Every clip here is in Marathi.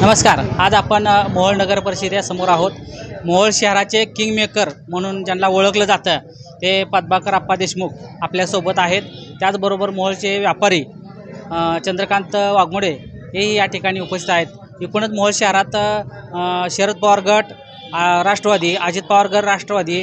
नमस्कार. आज आपण मोहोळ नगर परिषदेसमोर आहोत. मोहोळ शहराचे किंगमेकर म्हणून ज्यांना ओळखलं जातं ते पद्माकर आप्पा देशमुख आपल्यासोबत आहेत. त्याचबरोबर मोहोळचे व्यापारी चंद्रकांत वाघमोडे हेही या ठिकाणी उपस्थित आहेत. एकूणच मोहोळ शहरात शरद पवार गट राष्ट्रवादी अजित पवार गट राष्ट्रवादी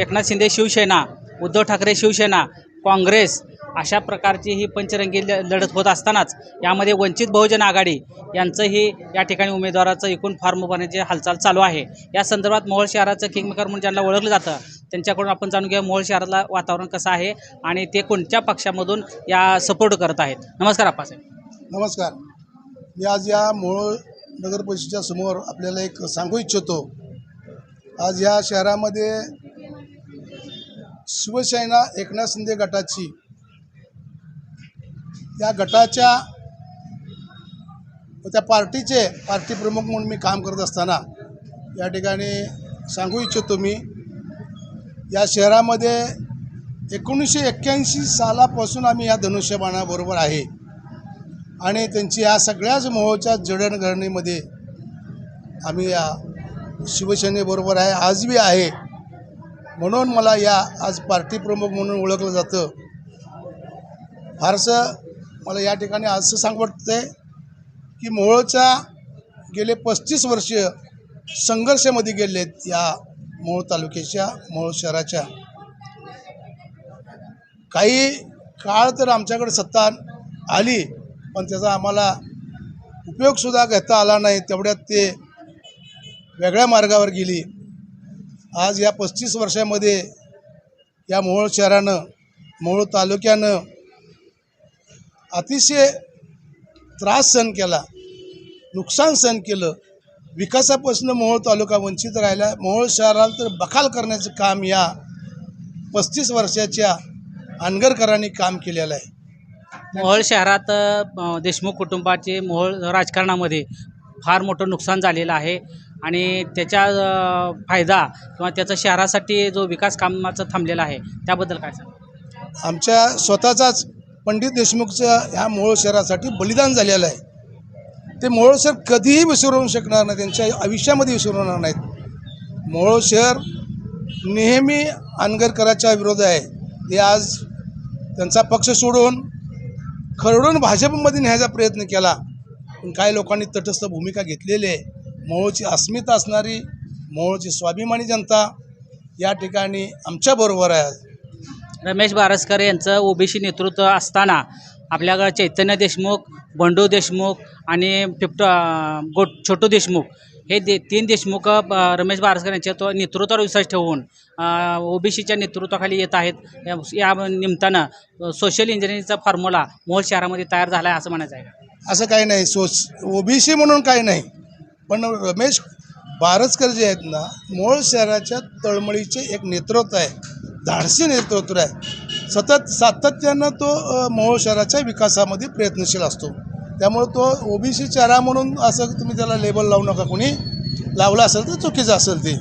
एकनाथ शिंदे शिवसेना उद्धव ठाकरे शिवसेना काँग्रेस अशा प्रकारची ही पंचरंगी ल- लढत होत असतानाच यामध्ये वंचित बहुजन आघाडी यांचंही या ठिकाणी उमेदवाराचं एकूण फॉर्म भरण्याची हालचाल चालू आहे. या संदर्भात मोहोळ शहराचं किंगमेकर म्हणून ज्यांना ओळखलं जातं त्यांच्याकडून आपण जाणून घेऊया मोहोळ शहरातला वातावरण कसं आहे आणि ते कोणत्या पक्षामधून या सपोर्ट करत आहेत. नमस्कार आप्पासाहेब नमस्कार. मी आज या मोहोळ नगर परिषदेच्या समोर आपल्याला एक सांगू इच्छितो. आज या शहरामध्ये शिवसेना एकनाथ शिंदे गटाची. या गटाच्या त्या पार्टीचे पार्टी प्रमुख म्हणून मी काम करत असताना या ठिकाणी सांगू इच्छितो मी या शहरामध्ये एकोणीसशे एक्क्याऐंशी सालापासून आम्ही या धनुष्यबाणाबरोबर आहे. आणि त्यांची या सगळ्याच मोहच्या जडणघडणीमध्ये आम्ही या शिवसेनेबरोबर आहे आजबी आहे. म्हणून मला या आज पार्टी प्रमुख म्हणून ओळखलं जातं. फारसं मला या ठिकाणी असं सांग वाटतं की मोहोळच्या गेले पस्तीस वर्ष संघर्षामध्ये गेलेत या मोहोळ तालुक्याच्या मोहोळ शहराच्या. काही काळ तर आमच्याकडे सत्ता आली पण त्याचा आम्हाला उपयोगसुद्धा घेता आला नाही. तेवढ्यात ते वेगळ्या मार्गावर गेली. आज या पस्तीस वर्षामध्ये या मोहोळ शहरानं मोहोळ तालुक्यानं अतिशय त्रास सहन केला नुकसान सहन केलं. विकासापासून मोहोळ तालुका वंचित राहिला. मोहोळ शहराला तर बखाल करण्याचं काम या पस्तीस वर्षाच्या अनगरकरांनी काम केलेलं आहे. मोहोळ शहरात देशमुख कुटुंबाचे मोहोळ राजकारणामध्ये फार मोठं नुकसान झालेलं आहे. आणि त्याचा फायदा किंवा त्याचा शहरासाठी जो विकास कामाचा थांबलेला आहे त्याबद्दल काय सांग आमच्या स्वतःचाच पंडित देशमुखचं ह्या मोहोळ शहरासाठी बलिदान झालेलं आहे. ते मोहोळ शहर कधीही विसरू शकणार नाही त्यांच्या आयुष्यामध्ये विसरवणार नाहीत. मोहोळ शहर नेहमी अनगरकराच्या विरोध आहे. ते आज त्यांचा पक्ष सोडून खरडून भाजपमध्ये न्यायचा प्रयत्न केला. पण काही लोकांनी तटस्थ भूमिका घेतलेली आहे. मोहोळची अस्मिता असणारी मोहोळची स्वाभिमानी जनता या ठिकाणी आमच्याबरोबर आहे. रमेश बारसकर यांचं ओबीसी नेतृत्व असताना आपल्याकडं चैतन्य देशमुख बंडू देशमुख आणि टिप्ट गो छोटू देशमुख हे दे तीन देशमुख रमेश बारसकर यांच्या तो नेतृत्वावर विश्वास ठेवून ओबीसीच्या नेतृत्वाखाली येत आहेत. या- निमित्तानं सोशल इंजिनिअरिंगचा फॉर्म्युला मोहोळ शहरामध्ये तयार झाला आहे असं म्हणायचं आहे का? असं काही नाही. सोच ओबीसी म्हणून काही नाही. पण रमेश बारसकर जे आहेत ना मूळ शहराच्या तळमळीचे एक नेतृत्व आहे. धाडसी नेतृत्व आहे. सतत सातत्यानं तो अ, मोहोळ शहराच्या विकासामध्ये प्रयत्नशील असतो. त्यामुळे तो ओबीसी चेहरा म्हणून असं तुम्ही त्याला लेबल लावू नका कोणी. लावलं असेल तर चुकीचं असेल ते.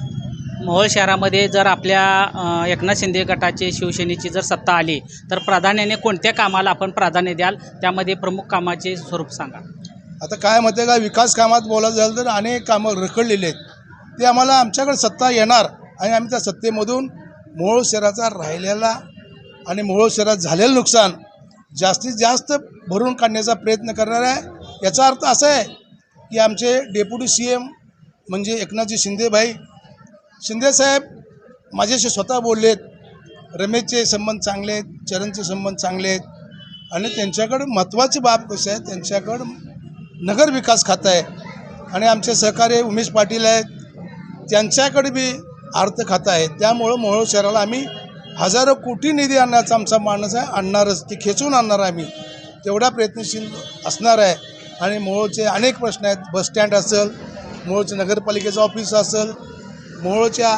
मोहोळ शहरामध्ये जर आपल्या एकनाथ शिंदे गटाचे शिवसेनेची जर सत्ता आली तर प्राधान्याने कोणत्या कामाला आपण प्राधान्य द्याल? त्यामध्ये प्रमुख कामाचे स्वरूप सांगा. आता काय म्हणते का? विकास कामात बोलायचं झालं तर अनेक कामं रखडलेली आहेत. ते आम्हाला आमच्याकडे सत्ता येणार आणि आम्ही त्या सत्तेमधून मोहोळ शहराचा राहिलेला आणि मोहोळ शहरात झालेलं नुकसान जास्तीत जास्त भरून काढण्याचा प्रयत्न करणार आहे. याचा अर्थ असा आहे की आमचे डेप्युटी सी एम म्हणजे एकनाथजी शिंदेभाई शिंदेसाहेब माझ्याशी स्वतः बोललेत. रमेशचे संबंध चांगले आहेत चरणचे संबंध चांगले आहेत आणि त्यांच्याकडं महत्त्वाची बाब कशी आहे? त्यांच्याकडं नगर विकास खातं आहे. आणि आमचे सहकारी उमेश पाटील आहेत. त्यांच्याकडे बी अर्थ खातं आहे. त्यामुळं मोहोळ शहराला आम्ही हजारो कोटी निधी आणण्याचा आमचा मानस आहे. आणणारच ते खेचून आणणार आम्ही. तेवढा प्रयत्नशील असणार आहे. आणि मोहोळचे अनेक प्रश्न आहेत. बसस्टँड असेल मोहोळचं नगरपालिकेचं ऑफिस असेल मोहोळच्या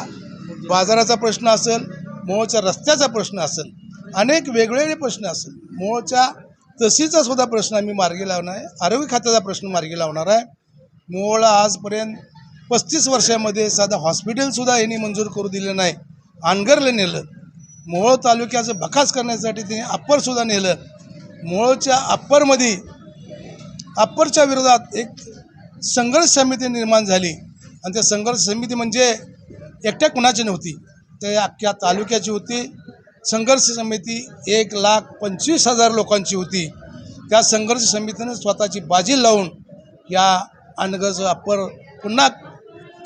बाजाराचा प्रश्न असेल मोहोळच्या रस्त्याचा प्रश्न असेल अनेक वेगवेगळे प्रश्न असेल. मोहोळच्या तहसीलचा सुद्धा प्रश्न आम्ही मार्गी लावणार आहे. आरोग्य खात्याचा प्रश्न मार्गी लावणार आहे. मोहोळला आजपर्यंत पस्तीस वर्षामध्ये साधं हॉस्पिटलसुद्धा यांनी मंजूर करू दिलं नाही. अनगरलं नेलं. मोहोळ तालुक्याचं भकास करण्यासाठी त्यांनी अप्परसुद्धा नेलं. मोहोळच्या अप्परमध्ये अप्परच्या विरोधात एक संघर्ष समिती निर्माण झाली. आणि त्या संघर्ष समिती म्हणजे एकट्या कुणाची नव्हती. ते अख्ख्या तालुक्याची होती. संघर्ष समिती एक लाख पंचवीस हजार लोकांची होती. त्या संघर्ष समितीनं स्वतःची बाजी लावून या अनगज अप्पर पुन्हा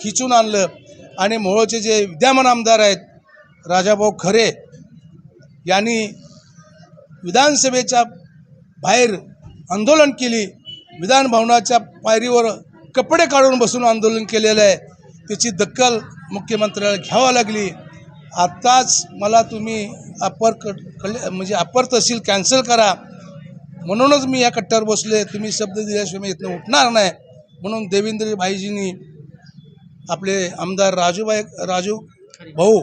खिचून आणलं. आणि मोहोळचे जे विद्यमान आमदार आहेत राजाभाऊ खरे यांनी विधानसभेच्या बाहेर आंदोलन केली. विधान भवनाच्या पायरीवर कपडे काढून बसून आंदोलन केलेलं आहे. त्याची दखल मुख्यमंत्र्याला घ्यावं लागली. आत्ताच मला तुम्ही अपर कट कल म्हणजे अपर तहसील कॅन्सल करा. म्हणूनच मी या कट्ट्यावर बसले तुम्ही शब्द दिल्याशिवाय मी इथनं उठणार नाही. म्हणून देवेंद्र भाईजींनी आपले आमदार राजूबाई राजू भाऊ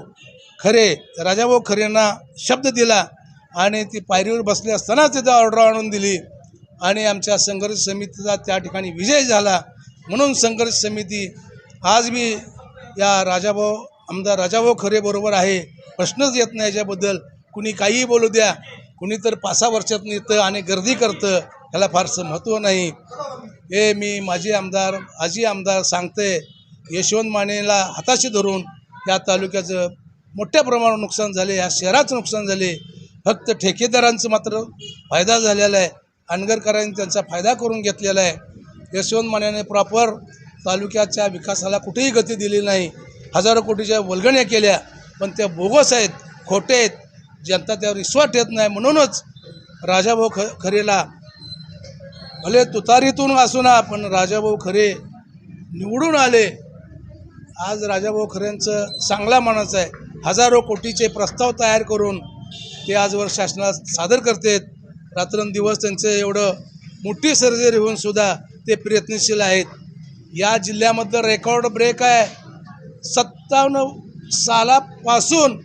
खरे राजाभाऊ खरेंना शब्द दिला आणि ती पायरीवर बसले असतानाच तिथं ऑर्डर आणून दिली. आणि आमच्या संघर्ष समितीचा त्या ठिकाणी विजय झाला. म्हणून संघर्ष समिती आज मी या राजाभाऊ आमदार राजाभाऊ खरे बरोबर आहे. प्रश्नच येत नाही याच्याबद्दल. कुणी काहीही बोलू द्या. कुणी तर पाच सहा वर्षात येतं आणि गर्दी करतं. ह्याला फारसं महत्त्व नाही. हे मी माझे आमदार आजी आमदार सांगते. यशवंत मानेला हाताशी धरून या तालुक्याचं मोठ्या प्रमाणावर नुकसान झाले. या शहराचं नुकसान झाले. फक्त ठेकेदारांचं मात्र फायदा झालेला आहे. अनगरकरांनी त्यांचा फायदा करून घेतलेला आहे. यशवंत मानेने प्रॉपर तालुक्याच्या विकासाला कुठेही गती दिली नाही. हजारो कोटीच्या वलगण्या केल्या पण त्या बोगस आहेत खोटे आहेत जनता त्यावर विश्वास ठेवत नाही. म्हणूनच राजाभाऊ ख खरेला भले तुतारीतून असू ना पण राजाभाऊ खरे निवडून आले. आज राजाभाऊ खरेंचं चांगला माणूस आहे. हजारो कोटीचे प्रस्ताव तयार करून ते आजवर शासनात सादर करतात. रात्रंदिवस त्यांचं एवढं मोठी सर्जरी होऊन सुद्धा ते प्रयत्नशील आहेत. या जिल्ह्यामधलं रेकॉर्ड ब्रेक आहे. सत्तावन्न सालापासून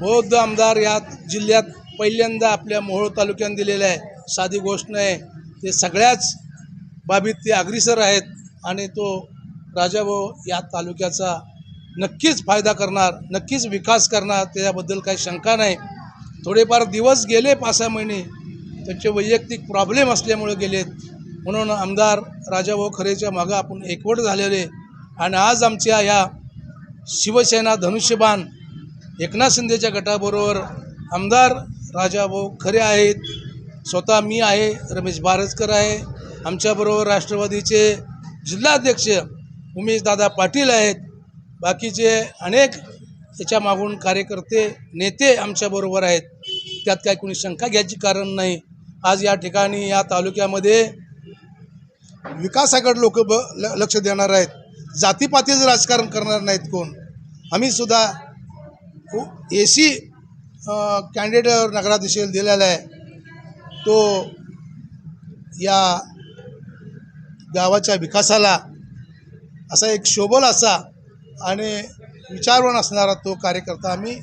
बौद्ध आमदार या जिल्ह्यात पहिल्यांदा आपल्या मोहोळ तालुक्यात दिलेलं आहे. साधी गोष्ट नाही. ते सगळ्याच बाबीत ते अग्रेसर आहेत आणि तो राजाभाऊ या तालुक्याचा नक्कीच फायदा करणार नक्कीच विकास करणार त्याच्याबद्दल काही शंका नाही. थोडेफार दिवस गेले पाच सहा महिने. त्यांचे वैयक्तिक प्रॉब्लेम असल्यामुळे गेलेत. म्हणून आमदार राजाभाऊ खरेच्या मागं आपण एकवट झालेले आणि आज आमच्या या शिवसेना धनुष्यबाण एकनाथ शिंदेच्या गटाबरोबर आमदार राजाभाऊ खरे आहेत. स्वतः मी आहे रमेश बारसकर आहे. आमच्याबरोबर राष्ट्रवादीचे जिल्हाध्यक्ष उमेशदादा पाटील आहेत. बाकीचे अनेक त्याच्या मागून कार्यकर्ते नेते आमच्याबरोबर आहेत. त्यात काही कोणी शंका घ्यायची कारण नाही. आज या ठिकाणी या तालुक्यामध्ये विकासाकडे लोक ब लक्ष देणार आहेत. जातीपातीचं राजकारण करणार नाहीत कोण? आम्ही सुद्धा ए सी कॅन्डिडेट नगराध्यक्षाला दिलेला आहे. तो या गावाच्या विकासाला असा एक शोभल असा आणि विचारवण असणारा तो कार्यकर्ता आम्ही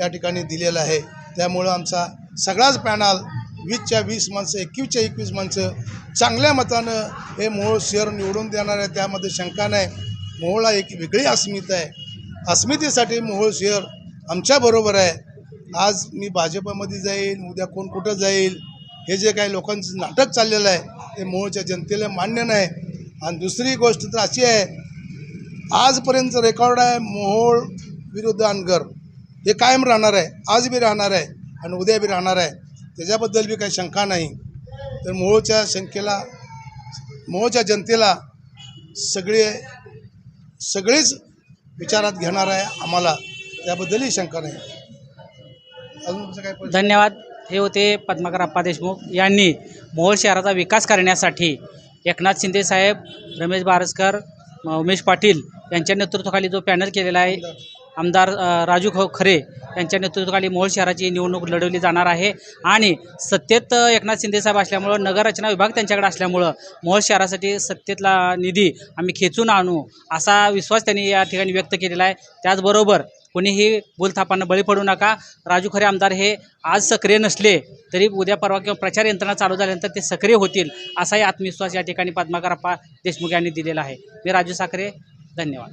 या ठिकाणी दिलेला आहे. त्यामुळं आमचा सगळाच पॅनल वीसच्या वीस माणसं एकवीसच्या एकवीस माणसं चांगल्या मतानं हे मूळ शहर निवडून देणार आहे. त्यामध्ये शंका नाही. मोहोळला एक वेगळी अस्मिता आहे. अस्मितेसाठी मोहोळ शहर आमच्याबरोबर आहे. आज मी भाजपमध्ये जाईल उद्या कोण कुठं जाईल हे जे काही लोकांचं नाटक चाललेलं आहे ते मोहोळच्या जनतेला मान्य नाही. आणि दुसरी गोष्ट तर अशी आहे आजपर्यंत रेकॉर्ड आहे मोहोळ विरुद्ध अनगर हे कायम राहणार आहे. आज बी राहणार आहे आणि उद्या बी राहणार आहे. त्याच्याबद्दल बी काही शंका नाही. तर मोहोळच्या शंकेला मोहोळच्या जनतेला सगळे सगळेच विचारात घेणार आहे आम्हाला. त्याबद्दलही शंका नाही. अजून तुमचं काय प्रश्न? धन्यवाद. हे होते पद्माकर अप्पा देशमुख यांनी मोहोळ शहराचा विकास करण्यासाठी एकनाथ शिंदे साहेब रमेश बारसकर म- उमेश पाटील यांच्या नेतृत्वाखाली जो पॅनल केलेला आहे आमदार राजू ख खरे यांच्या नेतृत्वाखाली मोहोळ शहराची निवडणूक लढवली जाणार आहे. आणि सत्तेत एकनाथ शिंदेसाहेब असल्यामुळं नगररचना विभाग त्यांच्याकडे असल्यामुळं मोहोळ शहरासाठी सत्तेतला निधी आम्ही खेचून आणू असा विश्वास त्यांनी या ठिकाणी व्यक्त केलेला आहे. त्याचबरोबर कोणीही बोलथापांना बळी पडू नका. राजू खरे आमदार हे आज सक्रिय नसले तरी उद्या परवा किंवा प्रचार यंत्रणा चालू झाल्यानंतर ते सक्रिय होतील असाही आत्मविश्वास या ठिकाणी पद्माकर अप्पा देशमुख यांनी दिलेला आहे. मी राजू साखरे धन्यवाद.